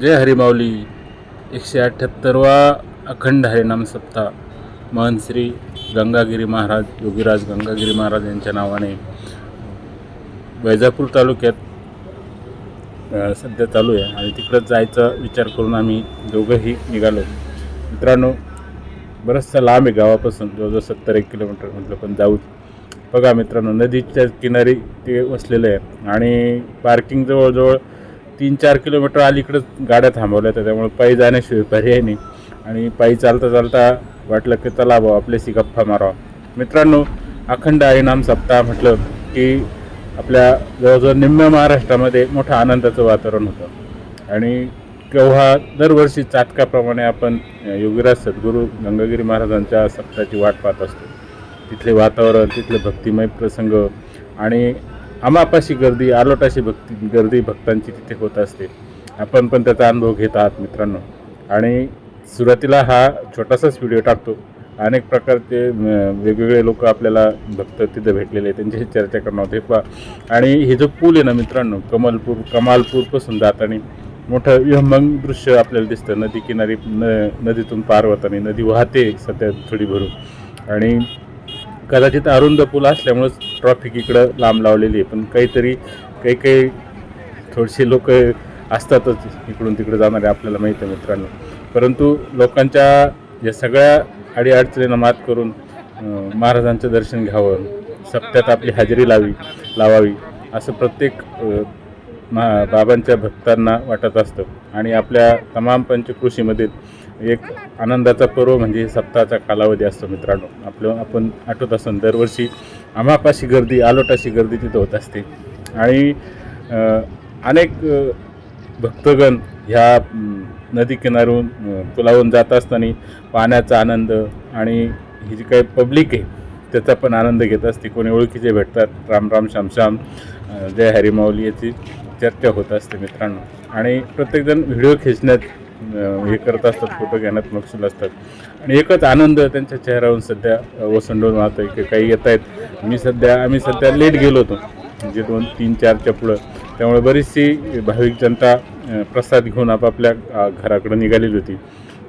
जय हरिमाऊली एकशे अठ्ठ्याहत्तरवा अखंड हरिनाम सप्ताह. महन श्री गंगागिरी महाराज योगीराज गंगागिरी महाराज यांच्या नावाने वैजापूर तालुक्यात सध्या चालू आहे. आणि तिकडं जायचा विचार करून आम्ही दोघंही निघालो. मित्रांनो बरंचसा लांब आहे गावापासून. जवळजवळ सत्तर एक किलोमीटर म्हटलं पण जाऊ. बघा मित्रांनो नदीच्या किनारी ते वसलेलं आहे. आणि पार्किंग जवळजवळ तीन चार किलोमीटर अलीकडंच गाड्या थांबवल्या होत्या त्यामुळे पायी जाण्याशिवाय पर्याय नाही. आणि पायी चालता चालता वाटलं की चला भाऊ आपल्याशी गप्पा मारावा. मित्रांनो अखंड हरिनाम सप्ताह म्हटलं की आपल्या जवळजवळ निम्म्या महाराष्ट्रामध्ये मोठं आनंदाचं वातावरण होतं. आणि केव्हा दरवर्षी चातकाप्रमाणे आपण योगीराज सद्गुरू गंगागिरी महाराजांच्या सप्ताहाची वाट पाहत असतो. तिथले वातावरण तिथले भक्तिमय प्रसंग आणि आमापाशी गर्दी आलोटाशी भक्ती गर्दी भक्तांची तिथे होत असते. आपण पण त्याचा अनुभव घेत आहात मित्रांनो. आणि सुरुवातीला हा छोटासाच व्हिडिओ टाकतो. अनेक प्रकारचे वेगवेगळे लोक आपल्याला भक्त तिथं भेटलेले त्यांच्याशी चर्चा करणार होते. पा आणि हे जो पूल आहे ना मित्रांनो कमलपूर कमालपूरपासून जाताना मोठं विहंगम दृश्य आपल्याला दिसतं. नदी किनारी न नदीतून पार होताना. नदी वाहते सध्या थोडी भरून. आणि कदाचित अरुंद पूल असल्यामुळंच ट्रॉफिक इकडं लांब लावलेली आहे. पण काहीतरी काही काही थोडेसे लोक असतातच इकडून तिकडे जाणारे आपल्याला माहीत आहे मित्रांनो. परंतु लोकांच्या या सगळ्या अडीअडचणींना मात करून महाराजांचं दर्शन घ्यावं सप्त्यात आपली हजेरी लावी लावावी असं प्रत्येक महा बाबांच्या भक्तांना वाटत असतं. आणि आपल्या तमाम पंचकृषीमध्ये एक आनंदाचा पर्व म्हणजे सप्ताहाचा कालावधी असतो मित्रांनो. आपलं आपण आठवत असून दरवर्षी आमापाशी गर्दी आलोटाशी गर्दी तिथं होत असते. आणि अनेक भक्तगण ह्या नदीकिनारून नदी किनारून पुलावरून जात असताना पाण्याचा आनंद आणि ही जी काही पब्लिक आहे त्याचा पण आनंद घेत असते. कोणी ओळखीचे भेटतात. राम राम श्यामश्याम जय हरिमाऊली याची चर्चा होत असते मित्रांनो. आणि प्रत्येकजण व्हिडिओ खेचण्यात हे करत असतात फोटो घेण्यात मकसूल असतात. आणि एकच आनंद त्यांच्या चेहऱ्यावरून सध्या ओसंडून ओसंडून वाहतोय की काही येत आहेत. मी सध्या आम्ही सध्या लेट गेलो होतो. म्हणजे दोन तीन चारच्या पुढं. त्यामुळे बरीचशी भाविक जनता प्रसाद घेऊन आपापल्या घराकडं निघालेली होती.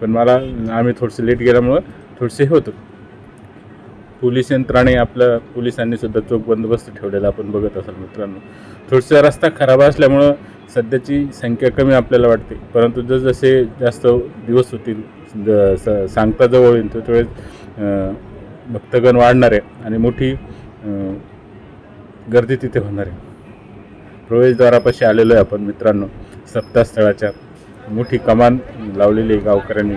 पण मला आम्ही थोडंसं लेट गेल्यामुळं थोडंसे हे होतं. पोलीस यंत्राने आपल्या पोलिसांनी सुद्धा चोख बंदोबस्त ठेवलेला आपण बघत असाल मित्रांनो. थोडंसं रस्ता खराब असल्यामुळं सध्याची संख्या कमी आपल्याला वाटते. परंतु जसजसे जास्त दिवस होतील ज- स- सांगता जवळ येईल त्यावेळेस भक्तगण वाढणार आहे आणि मोठी गर्दी तिथे होणार आहे. प्रवेशद्वारापाशी आलेलो आहे आपण मित्रांनो. सप्तास्थळाच्या मोठी कमान लावलेली आहे गावकऱ्यांनी.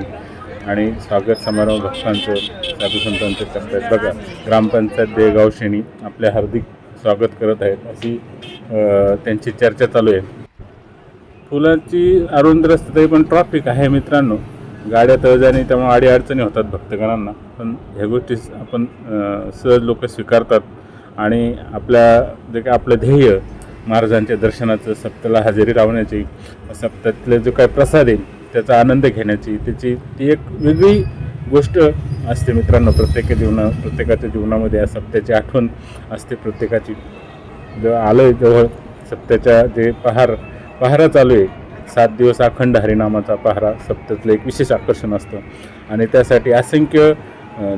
आणि स्वागत समारंभ भक्तांचं साधू संतांचं करतायत. बघा ग्रामपंचायत देगाव शेणी आपले हार्दिक स्वागत करत आहेत अशी त्यांची चर्चा चालू आहे. फुलांची अरुंद रस्ते तरी पण ट्रॉफिक आहे मित्रांनो. गाड्या तळजाने त्यामुळे आडी अडचणी होतात भक्तगणांना. पण ह्या गोष्टी आपण सहज लोक स्वीकारतात. आणि आपल्या जे काय आपलं ध्येय महाराजांच्या दर्शनाचं सप्ताला हजेरी लावण्याची सप्तातले जो काय प्रसाद आहे त्याचा आनंद घेण्याची त्याची ती एक वेगळी गोष्ट असते मित्रांनो. प्रत्येक जीवना प्रत्येकाच्या जीवनामध्ये या सप्त्याची आठवण असते प्रत्येकाची. जेव्हा आलं जवळ सप्त्याच्या जे पहार पहारा चालू आहे. सात दिवस अखंड हरिनामाचा पहारा सप्ततलं एक विशेष आकर्षण असतं. आणि त्यासाठी असंख्य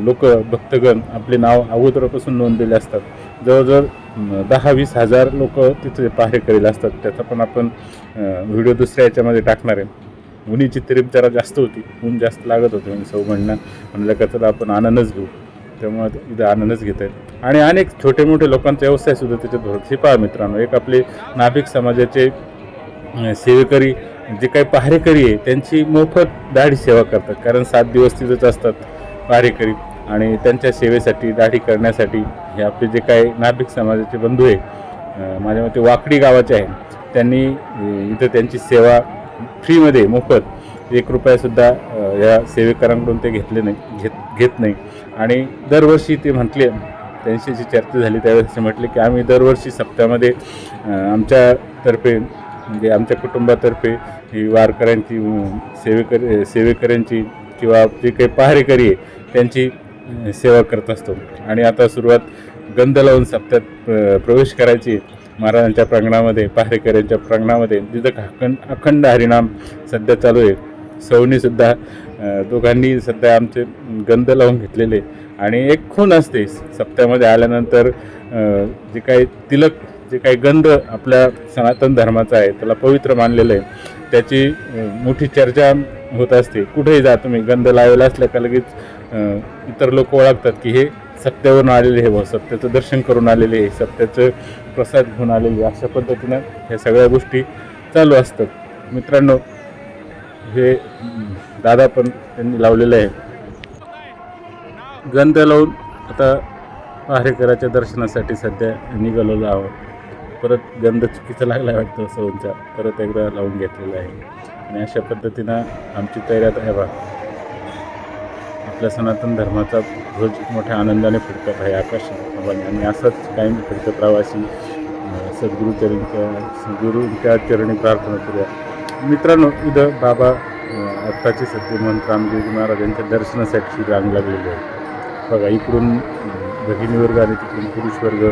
लोक भक्तगण आपले नाव अगोदरपासून नोंदलेले असतात. जवळजवळ दहा वीस हजार लोक तिथे पहारे करेल असतात. त्याचा पण आपण व्हिडिओ दुसऱ्या याच्यामध्ये टाकणार आहे. उन्हीची तरी जरा जास्त होती. ऊन जास्त लागत होते म्हणजे सौ म्हणणं. म्हणलं का चला आपण आनंदच घेऊ. त्यामुळे इथं आनंदच घेत आहेत. आणि अनेक छोटे मोठे लोकांचा व्यवसायसुद्धा त्याच्यात होत हे पहा मित्रांनो एक आपले नाभिक समाजाचे सेवेकरी जे काही पहारेकरी आहे त्यांची मोफत दाढी सेवा करतात. कारण सात दिवस तिथंच असतात पहारेकरी. आणि त्यांच्या सेवेसाठी दाढी करण्यासाठी हे आपले जे काही नाभिक समाजाचे बंधू आहे माझ्या मते वाकडी गावाचे आहे त्यांनी इथं त्यांची सेवा फ्रीमध्ये मोफत एक रुपयासुद्धा या सेवेकरांकडून ते घेतले नाही घेत घेत नाही. आणि दरवर्षी ते म्हटले त्यांच्याशी चर्चा झाली त्यावेळेस ते म्हटले की आम्ही दरवर्षी सप्त्यामध्ये आमच्यातर्फे म्हणजे आमच्या कुटुंबातर्फे ही वारकऱ्यांची सेवेकरी सेवेकर सेवेकऱ्यांची किंवा जे काही पहारेकरी आहे त्यांची सेवा करत असतो. आणि आता सुरुवात गंध लावून सप्त्यात प्रवेश करायची महाराजांच्या प्रांगणामध्ये पहारेकऱ्यांच्या प्रांगणामध्ये तिथं अखंड अखंड हरिणाम सध्या चालू आहे. सवनीसुद्धा दोघांनी सध्या आमचे गंध लावून घेतलेले आणि एक खून असते. सप्त्यामध्ये आल्यानंतर जे काही तिलक जे काही गंध आपल्या सनातन धर्माचा आहे त्याला पवित्र मानलेलं आहे त्याची मोठी चर्चा होत असते. कुठेही जा तुम्ही गंध लावलेला असल्या का लगेच इतर लोक ओळखतात की हे सत्यावरून आलेले हे व सत्याचं दर्शन करून आलेले आहे सत्याचं प्रसाद घेऊन आलेले आहे. अशा पद्धतीनं ह्या सगळ्या गोष्टी चालू असतात. मित्रांनो हे दादा पण त्यांनी लावलेलं आहे. गंध लावून आता पहारेकराच्या दर्शनासाठी सध्या निघालेलो आहोत. परत गंध चुकीचा लागला वाटतं सौंचा परत एकदा लावून घेतलेला आहे. आणि अशा पद्धतीनं आमची तयारी आहे बा आपल्या सनातन धर्माचा ध्वज मोठ्या आनंदाने फडकत आहे आकाशात आणि असंच कायम फडकत राहावं अशी अं, सद्गुरूंच्या चरणी प्रार्थना करूया. मित्रांनो इथं बाबा आत्ताचे सत्यमंत रामदेवजी महाराज यांच्या दर्शनासाठी रांग लागलेली आहे. बघा इकडून भगिनी वर्ग आणि तिकडून पुरुष वर्ग